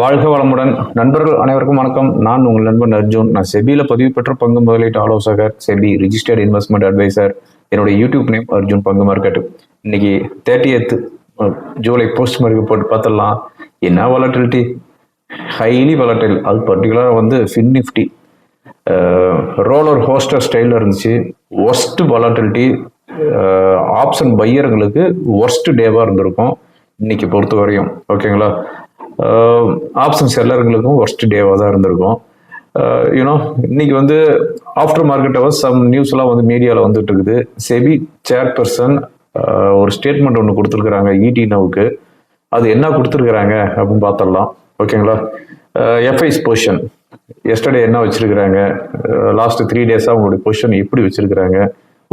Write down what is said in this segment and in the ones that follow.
வாழ்க வளமுடன். நண்பர்கள் அனைவருக்கும் வணக்கம். நான் உங்கள் நண்பன் அர்ஜுன். நான் செபியில் பதிவு பெற்ற பங்கு முதலீட்டு ஆலோசகர் செபி ரிஜிஸ்டர்ட் இன்வெஸ்ட்மெண்ட் அட்வைசர் என்னுடைய யூடியூப் நேம் அர்ஜுன் பங்கு மார்க்கெட் இன்னைக்கு தேர்ட்டி ஜூலை போஸ்ட் மார்க்கெட் போட்டு பார்த்துடலாம். என்ன வாலட்டிலிட்டி ஹைலி வாலட்டைல் அது பர்டிகுலராக வந்து ஃபின் நிஃப்டி ரோலர் ஹோஸ்டர் ஸ்டைலில் இருந்துச்சு. ஒர்ஸ்ட் வாலட்டிலிட்டி ஆப்ஷன் பையருங்களுக்கு ஒர்ஸ்ட் டேவாக இருந்திருக்கும். இன்னைக்கு பொறுத்த வரையும் ஓகேங்களா ஆப்ஷன்ஸ் எல்லாருங்களுக்கும் ஒர்ஸ்ட் டேவாக தான் இருந்திருக்கும். யூனோ இன்னைக்கு வந்து ஆஃப்டர் மார்க்கெட் ஹவர்ஸ் சம் நியூஸ்லாம் வந்து மீடியாவில் வந்துட்டு இருக்குது செபி சேர்பர்சன் ஒரு ஸ்டேட்மெண்ட் ஒன்று கொடுத்துருக்குறாங்க இடி நவுக்கு அது என்ன கொடுத்துருக்குறாங்க அப்படின்னு பார்த்துடலாம். ஓகேங்களா எஃப்ஐஸ் பொசிஷன் எஸ்டர்டே என்ன வச்சிருக்கிறாங்க? லாஸ்ட் த்ரீ டேஸாக அவங்களுடைய பொசிஷன் எப்படி வச்சிருக்கிறாங்க?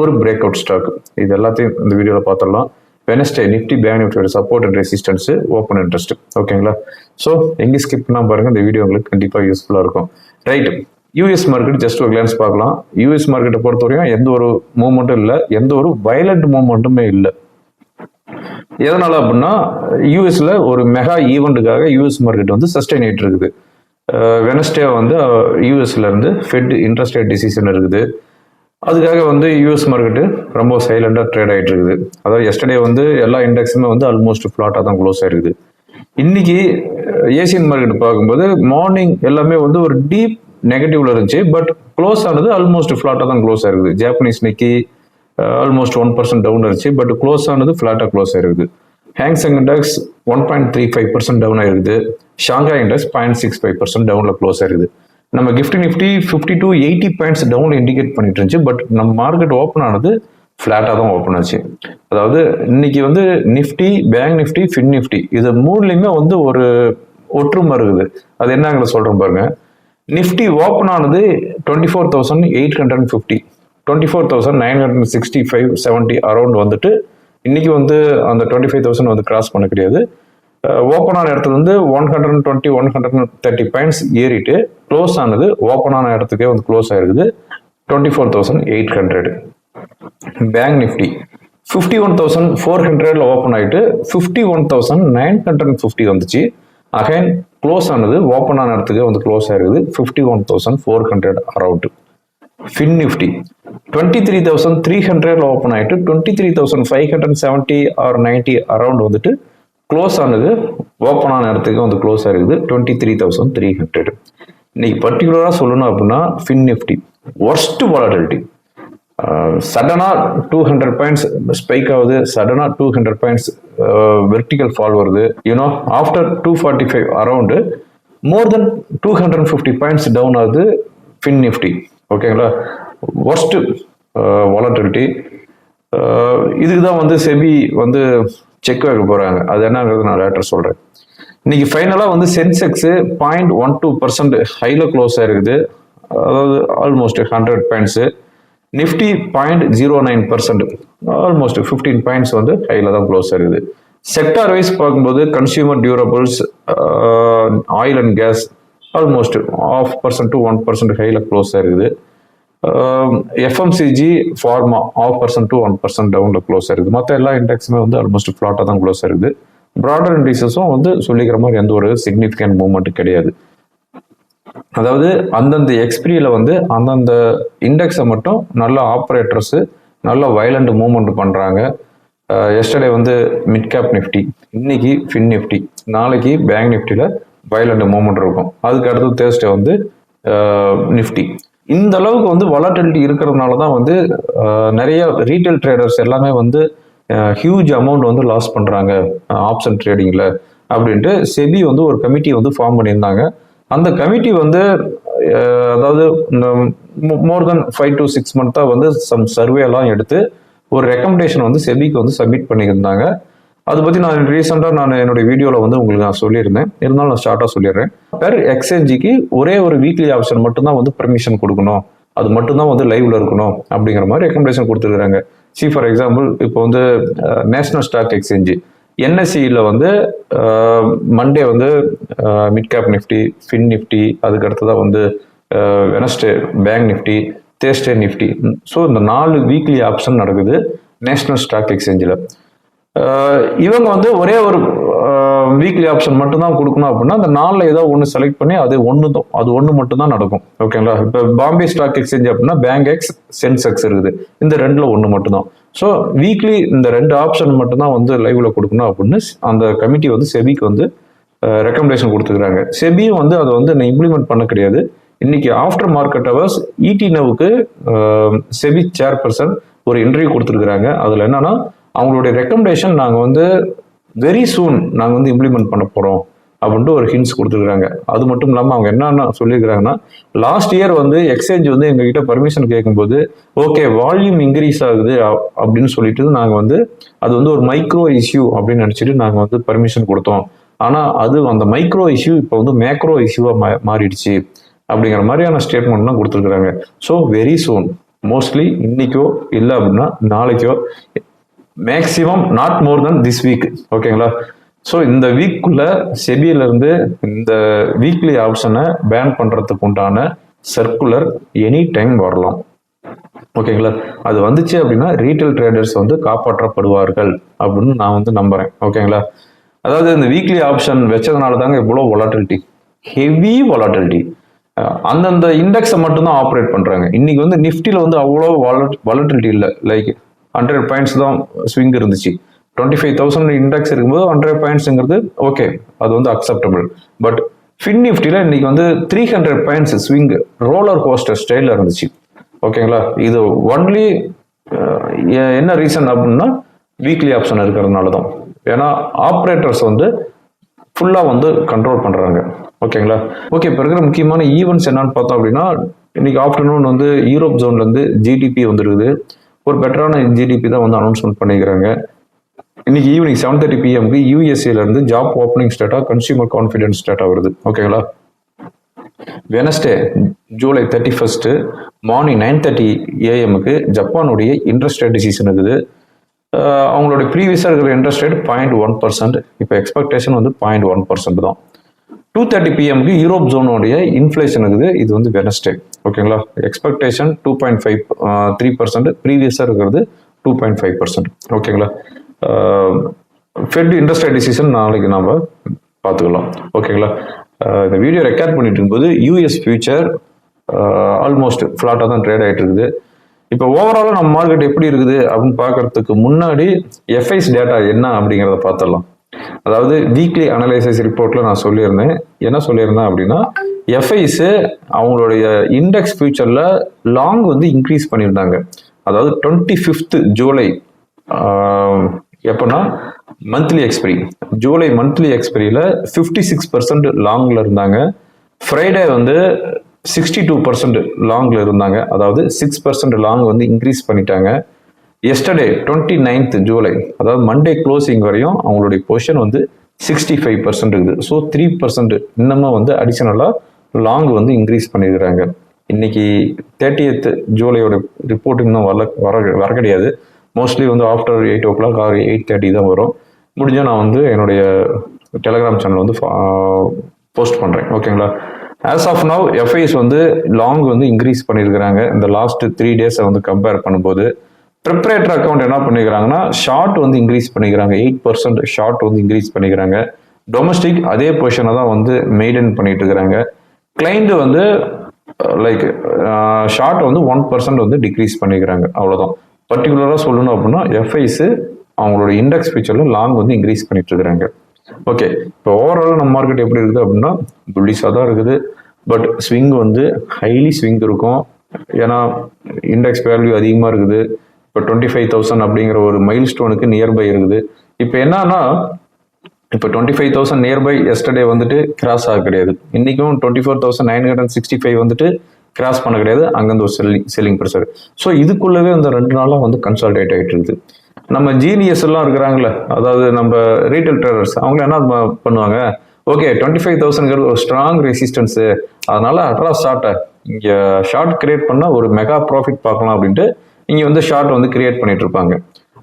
ஒரு பிரேக் அவுட் ஸ்டாக் இது எல்லாத்தையும் இந்த வீடியோவில் பார்த்துடலாம். வெனஸ்டே நிஃப்டி பேங்க் நிஃப்டியோட support and resistance open interest ஓகேங்களா ஸோ எங்கே ஸ்கிப் பண்ணால் பாருங்கள் இந்த வீடியோ உங்களுக்கு கண்டிப்பாக யூஸ்ஃபுல்லாக இருக்கும். ரைட் யூஎஸ் மார்க்கெட் ஜஸ்ட் ஒரு கிளான்ஸ் பார்க்கலாம். யூஎஸ் மார்க்கெட்டை பொறுத்தவரையும் எந்த ஒரு மூமெண்ட்டும் இல்லை எந்த ஒரு வயலண்ட் மூமெண்ட்டுமே இல்லை. எதனால அப்படின்னா யூஎஸ்ல ஒரு மெகா ஈவெண்ட்டுக்காக யூஎஸ் மார்க்கெட் வந்து சஸ்டைன் ஆகிட்டு இருக்குது. வெனஸ்டே வந்து யூஎஸ்ல இருந்து ஃபெட் இன்ட்ரெஸ்ட் ரேட் டிசிஷன் இருக்குது. அதுக்காக வந்து யூஎஸ் மார்க்கெட்டு ரொம்ப சைலண்டாக ட்ரேட் ஆகிட்டு இருக்குது. அதாவது எஸ்டர்டே வந்து எல்லா இண்டெக்ஸுமே வந்து ஆல்மோஸ்ட் ஃப்ளாட்டாக தான் க்ளோஸ் ஆயிருக்குது. இன்னைக்கு ஏசியன் மார்க்கெட் பார்க்கும்போது மார்னிங் எல்லாமே வந்து ஒரு டீப் நெகட்டிவ்ல இருந்துச்சு. பட் க்ளோஸ் ஆனது ஆல்மோஸ்ட் ஃப்ளாட்டாக தான் க்ளோஸ் ஆயிருக்குது. Japanese Nikkei almost one percent down இருந்துச்சு பட் க்ளோஸ் ஆனது ஃப்ளாட்டாக க்ளோஸ் ஆயிருக்குது. Hang Seng index one point three five percent down ஆயிருக்குது. Shanghai index point six five percent டவுனில் க்ளோஸ் ஆயிருக்குது. நம்ம gift Nifty fifty to eighty points down indicate பண்ணிட்டு இருந்துச்சு. பட் நம்ம மார்க்கெட் ஓப்பன் ஆனது ஃப்ளாட்டாக தான் ஓப்பன் ஆச்சு. அதாவது இன்னைக்கு வந்து Nifty bank Nifty fin Nifty இது மூணுலேயுமே வந்து ஒரு ஒற்றுமை இருக்குது. அது என்னங்கிற சொல்கிறோம் பாருங்க. நிஃப்டி ஓப்பன் ஆனது twenty four thousand eight hundred fifty twenty four thousand nine hundred sixty five seventy around வந்துட்டு இன்னைக்கு வந்து அந்த டுவெண்ட்டி ஃபைவ் தௌசண்ட் வந்து கிராஸ் பண்ண கிடையாது. ஓப்பன் ஆன இடத்துல வந்து one hundred twenty one hundred and thirty points ஏறிட்டு க்ளோஸ் ஆனது ஓப்பன் ஆன இடத்துக்கே வந்து க்ளோஸ் ஆயிருக்குது. Twenty four thousand eight hundred bank Nifty fifty one thousand four ஹண்ட்ரட்ல ஓப்பன் ஆகிட்டு fifty one thousand nine hundred and fifty வந்துச்சு. அகைன் க்ளோஸ் ஆனது ஓப்பன் ஆன இடத்துக்கு வந்து க்ளோஸ் ஆயிருக்குது. Fifty one thousand four hundred around fin Nifty twenty three thousand three ஹண்ட்ரட்ல open ஆகிட்டு twenty three thousand five hundred seventy or ninety around வந்துட்டு close ஆனது ஓப்பன் ஆன இடத்துக்கு வந்து க்ளோஸ் ஆகிருக்குது twenty three thousand three hundred இன்னைக்கு பர்டிகுலராக சொல்லணும் அப்படின்னா ஃபின் நிஃப்டி ஒர்ஸ்ட் வாலட்டிலிட்டி சடனாக டூ ஹண்ட்ரட் பாயிண்ட்ஸ் ஸ்பைக் ஆகுது. சடனாக two hundred points vertical fall வருது. You know after two forty five around more than two hundred fifty points down ஆகுது fin Nifty ஓகேங்களா ஒர்ஸ்ட்டு வாலட்டிலிட்டி இதுக்கு தான் வந்து SEBI வந்து செக் வைக்க போகிறாங்க அது என்னங்கிறது நான் லேட்டர் சொல்கிறேன் இன்னைக்கு ஃபைனலாக வந்து Sensex point one two percent ஹையில் க்ளோஸ் ஆயிருக்குது. அதாவது almost hundred points Nifty point zero nine percent almost fifteen points வந்து ஹையில் தான் க்ளோஸ் ஆயிருக்குது. செக்டார் வைஸ் பார்க்கும்போது consumer durables oil and gas almost half percent to one percent ஹையில் close ஆயிருக்குது. FMCG pharma half percent to one percent டவுனில் close ஆயிருக்குது. மற்ற எல்லா இண்டெக்ஸுமே வந்து ஆல்மோஸ்ட் ஃப்ளாட்டாக தான் க்ளோஸ் ஆயிருக்குது. ப்ராடர் இண்டீசஸும் வந்து சொல்லிக்கிற மாதிரி எந்த ஒரு சிக்னிஃபிகண்ட் மூவ்மெண்ட் கிடையாது. அதாவது அந்தந்த எக்ஸ்பிரியில் வந்து அந்தந்த இண்டெக்ஸை மட்டும் நல்ல ஆப்ரேட்டர்ஸு நல்ல வயலண்ட் மூவ்மெண்ட் பண்ணுறாங்க எஸ்டர்டே வந்து மிட் கேப் நிஃப்டி இன்னைக்கு ஃபின் நிஃப்டி நாளைக்கு பேங்க் நிஃப்டியில் வயலண்ட் மூவ்மெண்ட் இருக்கும். அதுக்கு அடுத்து தேர்ஸ்டே வந்து நிஃப்டி இந்த அளவுக்கு வந்து வலாட்டிலிட்டி இருக்கிறதுனால தான் வந்து நிறைய ரீட்டைல் ட்ரேடர்ஸ் எல்லாமே வந்து ஹியூஜ் அமௌண்ட் வந்து லாஸ் பண்ணுறாங்க ஆப்ஷன் ட்ரேடிங்கில் அப்படின்ட்டு செபி வந்து ஒரு கமிட்டி வந்து ஃபார்ம் பண்ணியிருந்தாங்க. அந்த கமிட்டி வந்து அதாவது இந்த more than five to six மந்த்தாக வந்து சம் சர்வேலாம் எடுத்து ஒரு ரெக்கமெண்டேஷன் வந்து செபிக்கு வந்து சப்மிட் பண்ணியிருந்தாங்க. அதை பற்றி நான் ரீசெண்டாக நான் என்னுடைய வீடியோவில் வந்து உங்களுக்கு நான் சொல்லியிருந்தேன். இருந்தாலும் நான் ஷார்ட்டாக சொல்லிடுறேன். பெர் எக்ஸ்சேஞ்சுக்கு ஒரே ஒரு வீக்லி ஆப்ஷன் மட்டும்தான் வந்து பெர்மிஷன் கொடுக்கணும். அது மட்டும்தான் வந்து லைவ்ல இருக்கணும் அப்படிங்கிற மாதிரி ரெக்கமெண்டேஷன் கொடுத்துருக்காங்க சி ஃபார் எக்ஸாம்பிள் இப்போ வந்து நேஷனல் ஸ்டாக் எக்ஸ்சேஞ்சு என்எஸ்சியில் வந்து மண்டே வந்து mid cap Nifty fin Nifty அதுக்கு அடுத்ததாக வந்து Wednesday bank Nifty Thursday Nifty so இந்த நாலு வீக்லி ஆப்ஷன் நடக்குது நேஷ்னல் ஸ்டாக் எக்ஸ்சேஞ்சில் இவங்க வந்து ஒரே ஒரு வீக்லி ஆப்ஷன் மட்டும்தான் கொடுக்கணும் அப்படின்னா அந்த நாளில் ஏதோ ஒன்று செலக்ட் பண்ணி அது ஒன்று தான் அது ஒன்று மட்டும்தான் நடக்கும். ஓகேங்களா இப்போ பாம்பே ஸ்டாக் எக்ஸ்சேஞ்ச் அப்படின்னா பேங்க் எக்ஸ் சென்செக்ஸ் இருக்குது. இந்த ரெண்டில் ஒன்று மட்டும்தான். ஸோ வீக்லி இந்த ரெண்டு ஆப்ஷன் மட்டும்தான் வந்து லைவில் கொடுக்கணும் அப்படின்னு அந்த கமிட்டி வந்து செபிக்கு வந்து ரெக்கமெண்டேஷன் கொடுத்துக்கிறாங்க. செபியும் வந்து அதை வந்து இம்ப்ளிமெண்ட் பண்ண கிடையாது. இன்னைக்கு ஆஃப்டர் மார்க்கெட் ஹவர்ஸ் இடி நவுக்கு செபி சேர்பர்சன் ஒரு இன்டர்வியூ கொடுத்துருக்குறாங்க. அதில் என்னன்னா அவங்களுடைய ரெக்கமெண்டேஷன் நாங்கள் வந்து வெரி சூன் நாங்கள் வந்து இம்ப்ளிமெண்ட் பண்ண போகிறோம் அப்படின்ட்டு ஒரு ஹிண்ட்ஸ் கொடுத்துருக்குறாங்க. அது மட்டும் இல்லாமல் அவங்க என்னென்ன சொல்லியிருக்கிறாங்கன்னா லாஸ்ட் இயர் வந்து எக்ஸ்சேஞ்ச் வந்து எங்ககிட்ட பர்மிஷன் கேட்கும்போது ஓகே வால்யூம் இன்க்ரீஸ் ஆகுது அப்படின்னு சொல்லிட்டு நாங்கள் வந்து அது வந்து ஒரு மைக்ரோ இஷ்யூ அப்படின்னு நினச்சிட்டு நாங்கள் வந்து பர்மிஷன் கொடுத்தோம். ஆனால் அது அந்த மைக்ரோ இஷ்யூ இப்போ வந்து மேக்ரோ இஷ்யூவாக மா மாறிடுச்சு அப்படிங்கிற மாதிரியான ஸ்டேட்மெண்ட்லாம் கொடுத்துருக்குறாங்க. ஸோ வெரி சூன் மோஸ்ட்லி இன்னைக்கோ இல்லை அப்படின்னா நாளைக்கோ maximum not more than this week ஓகேங்களா ஸோ இந்த வீக்குள்ள செபியில இருந்து இந்த வீக்லி ஆப்ஷனை பேன் பண்றதுக்கு உண்டான சர்க்குலர் எனி டைம் வரலாம் ஓகேங்களா அது வந்துச்சு அப்படின்னா ரீட்டைல் ட்ரேடர்ஸ் வந்து காப்பாற்றப்படுவார்கள் அப்படின்னு நான் வந்து நம்புறேன். ஓகேங்களா அதாவது இந்த வீக்லி ஆப்ஷன் வச்சதுனால தாங்க இவ்வளோ வொலாட்டிலிட்டி ஹெவி வொலாட்டிலிட்டி அந்தந்த இண்டெக்ஸை மட்டும்தான் ஆப்ரேட் பண்ணுறாங்க இன்னைக்கு வந்து நிஃப்டியில் வந்து அவ்வளோ வாலட்டிலிட்டி இல்லை. லைக் ஹண்ட்ரட் பாயிண்ட்ஸ் தான் ஸ்விங் இருந்துச்சு. டுவெண்ட்டி ஃபைவ் தௌசண்ட் இண்டெக்ஸ் இருக்கும்போது ஹண்ட்ரட் பாயிண்ட்ஸுங்கிறது ஓகே அது வந்து அக்செப்டபிள் பட் ஃபின் நிஃப்டியில் இன்னைக்கு வந்து three hundred points swing roller coaster ஸ்டைலில் இருந்துச்சு. ஓகேங்களா இது ஒன்லி என்ன ரீசன் அப்படின்னா வீக்லி ஆப்ஷன் இருக்கிறதுனால தான். ஏன்னா ஆப்ரேட்டர்ஸ் வந்து ஃபுல்லாக வந்து கண்ட்ரோல் பண்ணுறாங்க ஓகேங்களா ஓகே இப்போ இருக்கிற முக்கியமான ஈவெண்ட்ஸ் என்னன்னு பார்த்தோம் அப்படின்னா இன்னைக்கு ஆஃப்டர்நூன் வந்து யூரோப் ஜோன்லேருந்து ஜிடிபி வந்துருக்குது. ஒரு பெட்டரான ஜிடிபி தான் வந்து அனௌன்ஸ்மெண்ட் பண்ணிக்கிறாங்க. இன்னைக்கு ஈவினிங் செவன் தேர்ட்டி பிஎம்க்கு யூஎஸ்ஏலேருந்து ஜாப் ஓப்பனிங் ஸ்டேட்டாக கன்சியூமர் கான்ஃபிடென்ஸ் ஸ்டேட்டா வருது. ஓகேங்களா Wednesday July thirty first morning nine thirty ஏஎம்க்கு ஜப்பானுடைய இன்ட்ரெஸ்ட் ரேட் டிசிஷன் இருக்குது. அவங்களோட அவங்களுடைய ப்ரீவியஸாக இருக்கிற interest rate point one percent இப்போ எக்ஸ்பெக்டேஷன் வந்து பாயிண்ட் ஒன் பர்சன்ட் தான். டூ தேர்ட்டி பிஎம்க்கு யூரோப் ஜோனுடைய இன்ஃப்ளேஷன் இருக்குது. இது வந்து வெனஸ்டே ஓகேங்களா expectation two point five three percent ப்ரீவியஸாக இருக்கிறது டூ பாயிண்ட் ஃபைவ் பர்சன்ட் ஓகேங்களா ஃபெட் இன்ட்ரெஸ்ட் ரேட் டிசிஷன் நாளைக்கு நாம் பார்த்துக்கலாம். ஓகேங்களா இந்த வீடியோ ரெக்கார்ட் பண்ணிட்டு இருக்கும்போது யூஎஸ் ஃபியூச்சர் ஆல்மோஸ்ட் ஃப்ளாட்டாக தான் ட்ரேட் ஆகிட்டு இருக்குது. இப்போ ஓவராலாக நம்ம மார்க்கெட் எப்படி இருக்குது அப்படின்னு பார்க்கறதுக்கு முன்னாடி எஃப்ஐஸ் டேட்டா என்ன அப்படிங்கிறத பார்த்துடலாம். அதாவது வீக்லி அனலைசிஸ் ரிப்போர்ட்டில் நான் சொல்லியிருந்தேன். என்ன சொல்லியிருந்தேன் அப்படின்னா எஃப்ஐஸு அவங்களுடைய இண்டெக்ஸ் ஃபியூச்சரில் லாங் வந்து இன்க்ரீஸ் பண்ணியிருந்தாங்க. அதாவது டுவெண்ட்டி ஃபிஃப்த் ஜூலை எப்போன்னா மந்த்லி எக்ஸ்பிரி ஜூலை மந்த்லி எக்ஸ்பிரியில் ஃபிஃப்டி சிக்ஸ் பர்சன்ட் லாங்கில் இருந்தாங்க. ஃப்ரைடே வந்து சிக்ஸ்டி டூ பர்சன்ட் லாங்கில் இருந்தாங்க. அதாவது சிக்ஸ் பர்சன்ட் லாங் வந்து இன்க்ரீஸ் பண்ணிட்டாங்க. எஸ்டர்டே டுவெண்ட்டி நைன்த் ஜூலை அதாவது மண்டே க்ளோசிங் வரையும் அவங்களுடைய பொசிஷன் வந்து சிக்ஸ்டி ஃபைவ் பர்சன்ட் இருக்குது. ஸோ த்ரீ பர்சன்ட் இன்னமும் வந்து அடிஷனலாக லாங் வந்து இன்க்ரீஸ் பண்ணியிருக்கிறாங்க இன்னைக்கு தேர்ட்டியத் ஜூலையோட ரிப்போர்ட் இன்னும் வரல வர வர கிடையாது. மோஸ்ட்லி வந்து after eight o'clock or eight thirty தான் வரும். முடிஞ்சால் நான் வந்து என்னுடைய டெலகிராம் சேனல் வந்து போஸ்ட் பண்ணுறேன் ஓகேங்களா ஆஸ் ஆஃப் நவ் எஃப்ஐஸ் வந்து லாங் வந்து இன்க்ரீஸ் பண்ணியிருக்கிறாங்க இந்த லாஸ்ட் த்ரீ டேஸை வந்து கம்பேர் பண்ணும்போது ப்ரிப்பரேட்டர் அக்கௌண்ட் என்ன பண்ணிக்கிறாங்கன்னா ஷார்ட் வந்து இன்க்ரீஸ் பண்ணிக்கிறாங்க. எயிட் பர்சன்ட் ஷார்ட் வந்து இன்க்ரீஸ் பண்ணிக்கிறாங்க. டொமஸ்டிக் அதே பொசிஷனை தான் வந்து மெயின்டைன் பண்ணிட்டு இருக்கிறாங்க. கிளைண்ட் வந்து லைக் ஷார்ட் வந்து ஒன் பர்சன்ட் வந்து டிக்ரீஸ் பண்ணிக்கிறாங்க. அவ்வளோதான் பர்டிகுலராக சொல்லணும் அப்படின்னா எஃப்ஐஸ் அவங்களோட இண்டெக்ஸ் ஃபியூச்சரில் லாங் வந்து இன்க்ரீஸ் பண்ணிட்டு இருக்கிறாங்க. ஓகே இப்போ ஓவரால் நம்ம மார்க்கெட் எப்படி இருக்குது அப்படின்னா புல்லிஷாக தான் இருக்குது. பட் ஸ்விங் வந்து ஹைலி ஸ்விங் இருக்கும். ஏன்னா இண்டெக்ஸ் வேல்யூ அதிகமாக இருக்குது. இப்போ டுவெண்ட்டி ஃபைவ் தௌசண்ட் அப்படிங்கிற ஒரு மைல் ஸ்டோனுக்கு நியர்பை இருக்குது. இப்போ என்னன்னா இப்போ twenty five thousand nearby yesterday வந்துட்டு கிராஸ் ஆக கிடையாது. இன்றைக்கும் twenty four thousand nine hundred sixty five வந்துட்டு கிராஸ் பண்ண கிடையாது. அங்கேருந்து ஒரு செல்லிங் செல்லிங் ப்ரெஷர் ஸோ இதுக்குள்ளவே அந்த ரெண்டு நாளாக வந்து கன்சால்டேட் ஆகிட்டு இருக்குது. நம்ம ஜீனியஸ் எல்லாம் இருக்கிறாங்களே அதாவது நம்ம ரீட்டைல் ட்ரேடர்ஸ் அவங்க என்ன பண்ணுவாங்க? ஓகே டுவெண்ட்டி ஃபைவ் தௌசண்ட்ங்கிறது ஒரு ஸ்ட்ராங் ரெசிஸ்டன்ஸு அதனால அட்ரா ஷார்ட்டை இங்கே ஷார்ட் கிரியேட் பண்ணால் ஒரு மெகா ப்ராஃபிட் பார்க்கலாம் அப்படின்ட்டு இங்கே வந்து ஷார்ட் வந்து கிரியேட் பண்ணிட்டு இருப்பாங்க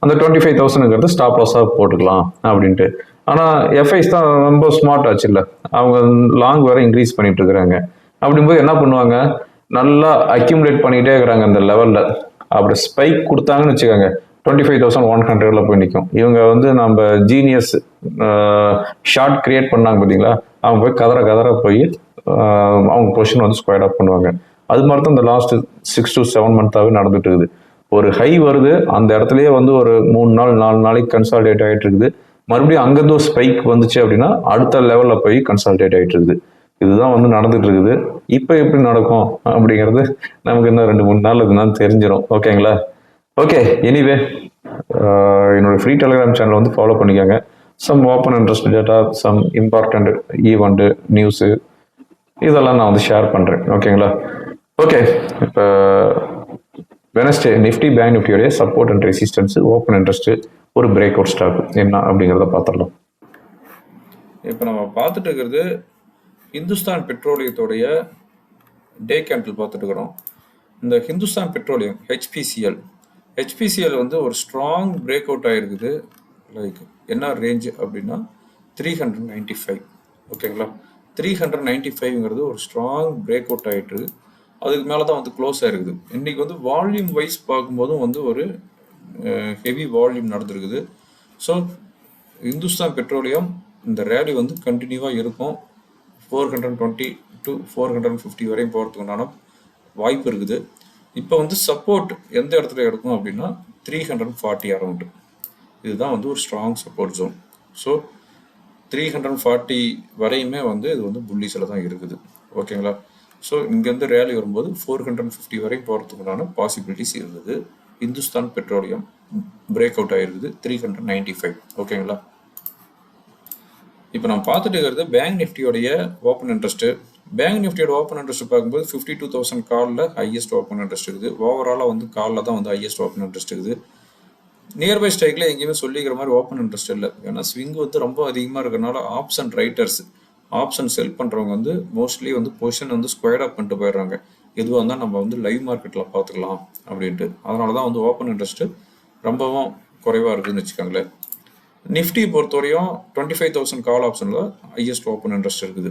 அந்த டுவெண்ட்டி ஃபைவ் தௌசண்ட்ங்கிறது ஸ்டாப் லாஸாக போட்டுக்கலாம் அப்படின்ட்டு. ஆனால் எஃப்ஐஸ் தான் ரொம்ப ஸ்மார்ட் ஆச்சு இல்லை. அவங்க லாங் வேற இன்க்ரீஸ் பண்ணிட்டு இருக்கிறாங்க அப்படிங்கும்போது என்ன பண்ணுவாங்க? நல்லா அக்யூமுலேட் பண்ணிகிட்டே இருக்கிறாங்க அந்த லெவலில் அப்படி ஸ்பைக் கொடுத்தாங்கன்னு வச்சுக்கோங்க. டுவெண்ட்டி ஃபைவ் தௌசண்ட் ஒன் ஹண்ட்ரட்ல போய் நிற்கும் இவங்க வந்து நம்ம ஜீனியஸ் ஷார்ட் கிரியேட் பண்ணாங்க பார்த்தீங்களா அவங்க போய் கதற கதற போய் அவங்க பொசிஷன் வந்து ஸ்கொயர் அப் பண்ணுவாங்க. அது மாதிரி தான் இந்த லாஸ்ட் சிக்ஸ் டு செவன் மந்த்தாகவே நடந்துட்டு இருக்குது. ஒரு ஹை வருது அந்த இடத்துலயே வந்து ஒரு மூணு நாள் நாலு நாளைக்கு கன்சால்டேட் ஆகிட்டு இருக்குது. மறுபடியும் அங்கேருந்து ஒரு ஸ்பைக் வந்துச்சு அப்படின்னா அடுத்த லெவலில் போய் கன்சால்டேட் ஆகிட்டு இருக்குது. இதுதான் வந்து நடந்துட்டு இருக்குது. இப்போ எப்படி நடக்கும் அப்படிங்கிறது நமக்கு இன்னும் ரெண்டு மூணு நாள் இருக்குன்னு தெரிஞ்சிடும் ஓகேங்களா? ஓகே எனிவே என்னோட ஃப்ரீ டெலிகிராம் சேனல் வந்து ஃபாலோ பண்ணிக்கோங்க. Some open interest data some important event news இதெல்லாம் நான் வந்து ஷேர் பண்ணுறேன் ஓகேங்களா? ஓகே இப்போ Wednesday Nifty bank நிஃப்டியோடைய support and resistance open interest ஒரு பிரேக் அவுட் ஸ்டாக் என்ன அப்படிங்கிறத பார்த்துடலாம். இப்போ நம்ம பார்த்துட்டு இருக்கிறது இந்துஸ்தான் பெட்ரோலியத்தோடைய டே கேண்டில் பார்த்துட்டு இருக்கிறோம். இந்த ஹிந்துஸ்தான் பெட்ரோலியம் ஹெச்பிசிஎல் ஹெச்பிசிஎல் வந்து ஒரு ஸ்ட்ராங் பிரேக் அவுட் ஆகிருக்குது லைக் என்ன ரேஞ்ச் அப்படின்னா த்ரீ ஹண்ட்ரட் நைன்டி ஃபைவ் ஓகேங்களா த்ரீ ஹண்ட்ரட் நைன்டி ஃபைவ்ங்கிறது ஒரு ஸ்ட்ராங் பிரேக் அவுட் ஆகிட்டு அதுக்கு மேலே தான் வந்து க்ளோஸ் இருக்குது. இன்றைக்கி வந்து வால்யூம் வைஸ் பார்க்கும்போதும் வந்து ஒரு ஹெவி வால்யூம் நடந்திருக்குது. ஸோ இந்துஸ்தான் பெட்ரோலியம் இந்த ரேலி வந்து கண்டினியூவாக இருக்கும். Four hundred twenty to four hundred fifty வரையும் போகிறதுக்குண்டான வாய்ப்பு இருக்குது. இப்போ வந்து சப்போர்ட் எந்த இடத்துல எடுக்கும் அப்படின்னா த்ரீ ஹண்ட்ரட் ஃபார்ட்டி அரௌண்டு இதுதான் வந்து ஒரு strong support zone so three hundred forty வரையுமே வந்து இது வந்து புள்ளிஸில் தான் இருக்குது. ஓகேங்களா ஸோ இங்கேருந்து ரேலி வரும்போது ஃபோர் ஹண்ட்ரட் ஃபிஃப்டி வரையும் போகிறதுக்குண்டான பாசிபிலிட்டிஸ் இருந்தது. இந்துஸ்தான் பெட்ரோலியம் பிரேக் அவுட் ஆகிருக்குது த்ரீ ஹண்ட்ரட் நைன்டி ஃபைவ் ஓகேங்களா இப்போ நம்ம பார்த்துட்டு இருக்கிறது பேங்க் நிஃப்டியோடைய ஓப்பன் இன்ட்ரெஸ்ட்டு பேங்க் நிஃப்டியோட ஓப்பன் இன்ட்ரெஸ்ட் பார்க்கும்போது ஃபிஃப்டி டூ தௌசண்ட் காலில் ஹையஸ்ட் ஓப்பன் இன்ட்ரெஸ்ட் இருக்குது. ஓவராலாக வந்து காலில் தான் வந்து ஹையஸ்ட் ஓப்பன் இன்ட்ரெஸ்ட் இருக்குது. நியர்பை ஸ்ட்ரைக்கில் எங்கேயுமே சொல்லிக்கிற மாதிரி ஓப்பன் இன்ட்ரெஸ்ட் இல்லை. ஏன்னா ஸ்விங் வந்து ரொம்ப அதிகமாக இருக்கிறனால ஆப்ஷன் ரைட்டர்ஸ் ஆப்ஷன் செல் பண்ணுறவங்க வந்து மோஸ்ட்லி வந்து பொசிஷன் வந்து ஸ்கொயர் அப் பண்ணிட்டு போயிடுறாங்க. எதுவாக இருந்தால் நம்ம வந்து லைவ் மார்க்கெட்டில் பார்த்துக்கலாம் அப்படின்ட்டு. அதனால தான் வந்து ஓப்பன் இன்ட்ரெஸ்ட்டு ரொம்பவும் குறைவாக இருக்குதுன்னு வச்சுக்கோங்களேன். நிஃப்டி பொறுத்தவரையும் டுவெண்ட்டி ஃபைவ் தௌசண்ட் கால் ஆப்ஷனில் ஹையஸ்ட் ஓப்பன் இன்ட்ரெஸ்ட் இருக்குது.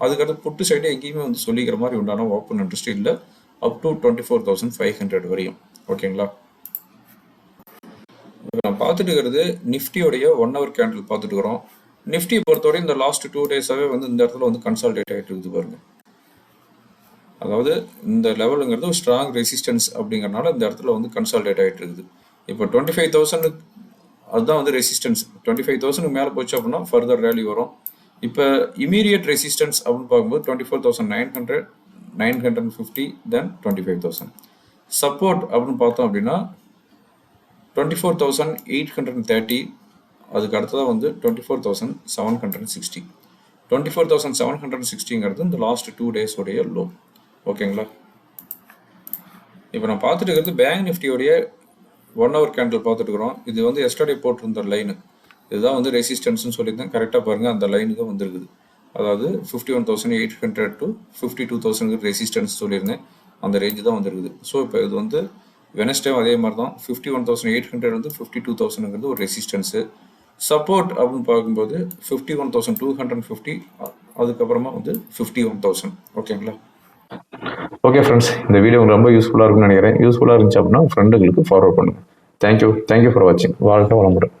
அதுக்கடுத்து புட்டு சைடு எங்கேயுமே வந்து சொல்லிக்கிற மாதிரி உண்டான ஓப்பன் இன்ட்ரெஸ்ட் இல்லை. Up to twenty four thousand five hundred வரையும். ஓகேங்களா? இப்போ நான் பார்த்துட்டு இருக்கிறது நிஃப்டியோடைய ஒன் ஹவர் கேண்டில் பார்த்துட்டு இருக்கிறோம். நிஃப்டி பொறுத்தவரை இந்த லாஸ்ட் டூ டேஸாகவே வந்து இந்த இடத்துல வந்து கன்சால்டேட் ஆகிட்டு இருக்குது பாருங்க. அதாவது இந்த லெவலுங்கிறது ஒரு ஸ்ட்ராங் ரெசிஸ்டன்ஸ் அப்படிங்கிறனால இந்த இடத்துல வந்து கன்சால்டேட் ஆகிட்டு இருக்குது. இப்போ டுவெண்ட்டி ஃபைவ் தௌசண்ட் அதுதான் வந்து ரெசிஸ்டன்ஸ் டுவெண்ட்டி ஃபைவ் தௌசண்ட் மேலே போச்சு அப்படின்னா ஃபர்தர் ரேலி வரும். இப்போ இமீடியட் ரெசிஸ்டன்ஸ் அப்படின்னு பார்க்கும்போது twenty four thousand nine hundred nine hundred fifty then twenty five thousand support அப்படின்னு பார்த்தோம் அப்படின்னா twenty four thousand eight hundred thirty அதுக்கு அடுத்ததாக வந்து twenty four thousand seven hundred sixty twenty four thousand seven hundred சிக்ஸ்டிங்கிறது இந்த last two டேஸோடைய low ஓகேங்களா இப்போ நான் பார்த்துட்டு இருக்கிறது பேங்க் நிஃப்டியோடைய ஒன் ஹவர் கேண்டில் பார்த்துட்டு இருக்கிறோம். இது வந்து எஸ்டர்டே போட்டிருந்த லைனு இதுதான் வந்து ரெசிஸ்டன்ஸ்னு சொல்லியிருந்தேன். கரெக்டாக பாருங்கள் அந்த லைனுக்கு வந்துருக்குது. அதாவது fifty one thousand eight hundred to fifty two thousand resistance சொல்லியிருந்தேன். அந்த ரேஞ்சு தான் வந்துருக்குது. ஸோ இப்போ இது வந்து வெனஸ்டே அதே மாதிரி தான் fifty one thousand eight hundred வந்து ஃபிஃப்டி டூ தௌசண்ட்ங்கிறது ஒரு ரெசிஸ்டன்ஸு சப்போர்ட் அப்படின்னு பார்க்கும்போது fifty one thousand two hundred fifty அதுக்கப்புறமா வந்து ஃபிஃப்டி ஒன் தௌசண்ட் ஓகேங்களா ஓகே ஃப்ரெண்ட்ஸ் இந்த வீடியோ உங்களுக்கு ரொம்ப யூஸ்ஃபுல்லாக இருக்கும்னு நினைக்கிறேன். யூஸ்ஃபுல்லாக இருந்துச்சு அப்படின்னா உங்கள் ஃப்ரெண்டுகளுக்கு ஃபார்வர்ட் பண்ணுங்கள் thank you thank you for வாட்சிங் வாழ்க்கை வளமுடன்.